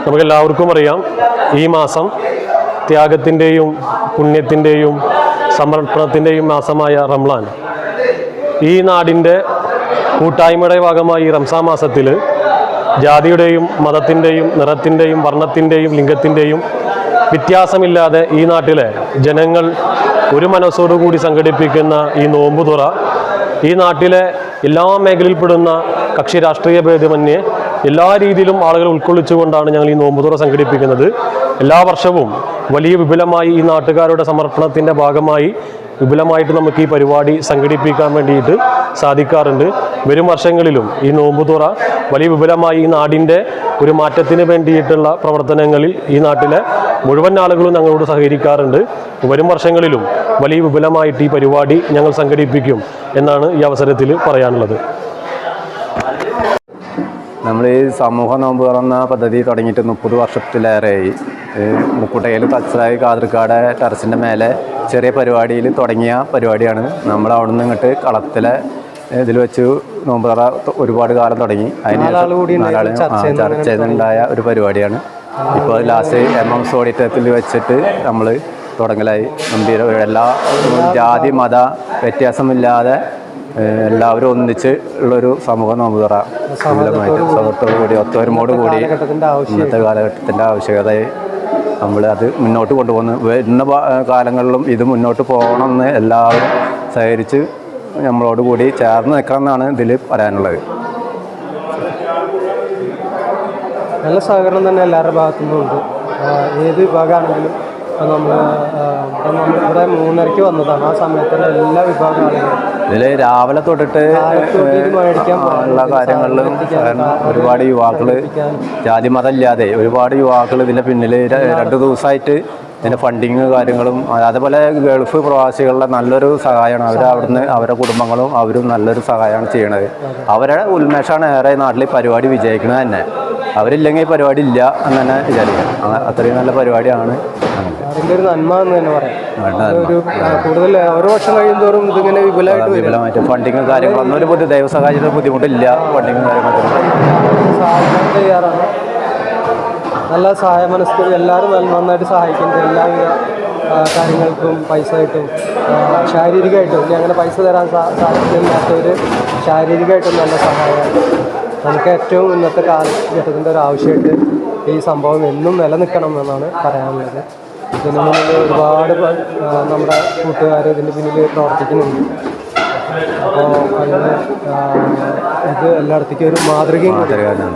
നമുക്കെല്ലാവർക്കും അറിയാം ഈ മാസം ത്യാഗത്തിന്റെയും പുണ്യത്തിന്റെയും സമർപ്പണത്തിന്റെയും മാസമായ റംലാൻ ഈ നാടിന്റെ കൂട്ടായ്മയുടെ ഭാഗമായി ഈ റംസാ മാസത്തിൽ ജാതിയുടെയും മതത്തിന്റെയും നിറത്തിന്റെയും വർണത്തിന്റെയും ലിംഗത്തിന്റെയും വ്യത്യാസമില്ലാതെ ഈ നാട്ടിലെ ജനങ്ങൾ ഒരു മനസ്സോടുകൂടി സംഘടിപ്പിക്കുന്ന ഈ നോമ്പുതുറ ഈ നാട്ടിലെ എല്ലാ മേഖലയിൽപ്പെടുന്ന കക്ഷി രാഷ്ട്രീയ ഭേദമന്യേ എല്ലാ രീതിയിലും ആളുകൾ ഉൾക്കൊള്ളിച്ചുകൊണ്ടാണ് ഞങ്ങൾ ഈ നോമ്പുതുറ സംഘടിപ്പിക്കുന്നത്. എല്ലാ വർഷവും വലിയ വിപുലമായി ഈ നാട്ടുകാരുടെ സമർപ്പണത്തിന്റെ ഭാഗമായി വിപുലമായിട്ട് നമുക്ക് ഈ പരിപാടി സംഘടിപ്പിക്കാൻ വേണ്ടിയിട്ട് സാധിക്കാറുണ്ട്. വരും വർഷങ്ങളിലും ഈ നോമ്പുതുറ വലിയ വിപുലമായി ഈ നാടിന്റെ ഒരു മാറ്റത്തിന് വേണ്ടിയിട്ടുള്ള പ്രവർത്തനങ്ങളിൽ ഈ നാട്ടിലെ മുഴുവൻ ആളുകളും ഞങ്ങളോട് സഹകരിക്കാറുണ്ട്. വരും വർഷങ്ങളിലും വലിയ വിപുലമായിട്ട് ഈ പരിപാടി ഞങ്ങൾ സംഘടിപ്പിക്കും എന്നാണ് ഈ അവസരത്തിൽ പറയാനുള്ളത്. നമ്മൾ ഈ സമൂഹ നോമ്പ് തുറന്ന പദ്ധതി തുടങ്ങിയിട്ട് മുപ്പത് വർഷത്തിലേറെയായി. മുക്കുട്ടയിൽ തച്ചറായി കാതൃക്കാട് ടെറസിന്റെ മേലെ ചെറിയ പരിപാടിയിൽ തുടങ്ങിയ പരിപാടിയാണ്. നമ്മൾ അവിടെ നിന്ന് ഇങ്ങോട്ട് കളത്തിലെ ഇതിൽ വെച്ച് നോമ്പ് തുറ ഒരുപാട് കാലം തുടങ്ങി. അതിന് ചർച്ച ചെയ്തുണ്ടായ ഒരു പരിപാടിയാണ്. ഇപ്പോൾ ലാസ്റ്റ് എം എം ഓഡിറ്റത്തിൽ വെച്ചിട്ട് നമ്മൾ തുടങ്ങലായി. ഗംഭീര എല്ലാ ജാതി മത വ്യത്യാസമില്ലാതെ എല്ലാവരും ഒന്നിച്ച് ഉള്ളൊരു സമൂഹം നമുക്ക് തുറ സുഹൃത്തോട് കൂടി ഒത്തൊരുമോട് കൂടി ഇന്നത്തെ കാലഘട്ടത്തിന്റെ ആവശ്യകതയെ നമ്മൾ അത് മുന്നോട്ട് കൊണ്ടുപോകുന്നു. വരുന്ന കാലങ്ങളിലും ഇത് മുന്നോട്ട് പോകണമെന്ന് എല്ലാവരും സഹകരിച്ച് നമ്മളോട് കൂടി ചേർന്ന് നിൽക്കണം എന്നാണ് ഇതിൽ പറയാനുള്ളത്. നല്ല സഹകരണം തന്നെ എല്ലാവരുടെ ഭാഗത്തുനിന്നും ഉണ്ട് ഏത് വിഭാഗമാണെങ്കിലും നമ്മൾ നമ്മൾ ഇവിടെ മൂന്നരയ്ക്ക് വന്നതാണ്. ആ സമയത്ത് എല്ലാ വിഭാഗം ആളുകളും ഇതിൽ രാവിലെ തൊട്ടിട്ട് ഉള്ള കാര്യങ്ങളിലും കാരണം ഒരുപാട് യുവാക്കൾ. ജാതി മതം ഇല്ലാതെ ഒരുപാട് യുവാക്കൾ ഇതിന്റെ പിന്നിൽ രണ്ട് ദിവസമായിട്ട് ഇതിന്റെ ഫണ്ടിങ് കാര്യങ്ങളും അതേപോലെ ഗൾഫ് പ്രവാസികളുടെ നല്ലൊരു സഹായമാണ് അവർ അവിടുന്ന് അവരുടെ കുടുംബങ്ങളും അവരും നല്ലൊരു സഹായമാണ് ചെയ്യണത്. അവരുടെ ഉന്മേഷമാണ് ഏറെ നാട്ടിൽ പരിപാടി വിജയിക്കുന്നത് തന്നെ. അവരില്ലെങ്കിൽ പരിപാടി ഇല്ല എന്ന് തന്നെ വിചാരിക്കാം അത്രയും നല്ല പരിപാടിയാണ്. അതിന്റെ ഒരു നന്മ എന്ന് തന്നെ പറയാം. കൂടുതൽ ഓരോ വർഷം ഇതിങ്ങനെ വിപുലമായിട്ട് വിപുലമായിട്ട് ഫണ്ടിങ് കാര്യങ്ങളൊന്നും ഒരു ബുദ്ധി ദൈവസഹായത്തിന് ബുദ്ധിമുട്ടില്ല ഫണ്ടിങ് കാര്യങ്ങളൊക്കെ തയ്യാറാണ്. നല്ല സഹായ മനസ്കർ എല്ലാവരും നന്നായിട്ട് സഹായിക്കുന്നുണ്ട് എല്ലാവിധ കാര്യങ്ങൾക്കും പൈസ ആയിട്ടും ശാരീരികമായിട്ടും. ഇനി അങ്ങനെ പൈസ തരാൻ സാധ്യതയില്ലാത്തവർ സാധിക്കില്ലാത്തവർ ശാരീരികമായിട്ടും നല്ല സഹായമാണ്. നമുക്ക് ഏറ്റവും ഇന്നത്തെ കാലഘട്ടത്തിന്റെ ഒരു ആവശ്യമായിട്ട് ഈ സംഭവം എന്നും നിലനിൽക്കണം എന്നാണ് പറയാനുള്ളത്. ഇതിന് മുന്നിൽ ഒരുപാട് നമ്മുടെ കൂട്ടുകാർ ഇതിന്റെ പിന്നിൽ പ്രവർത്തിക്കുന്നുണ്ട്. അപ്പോൾ അതിന് ഇത് എല്ലായിടത്തേക്കും ഒരു മാതൃകയും കൂടി. മാതൃകാണ്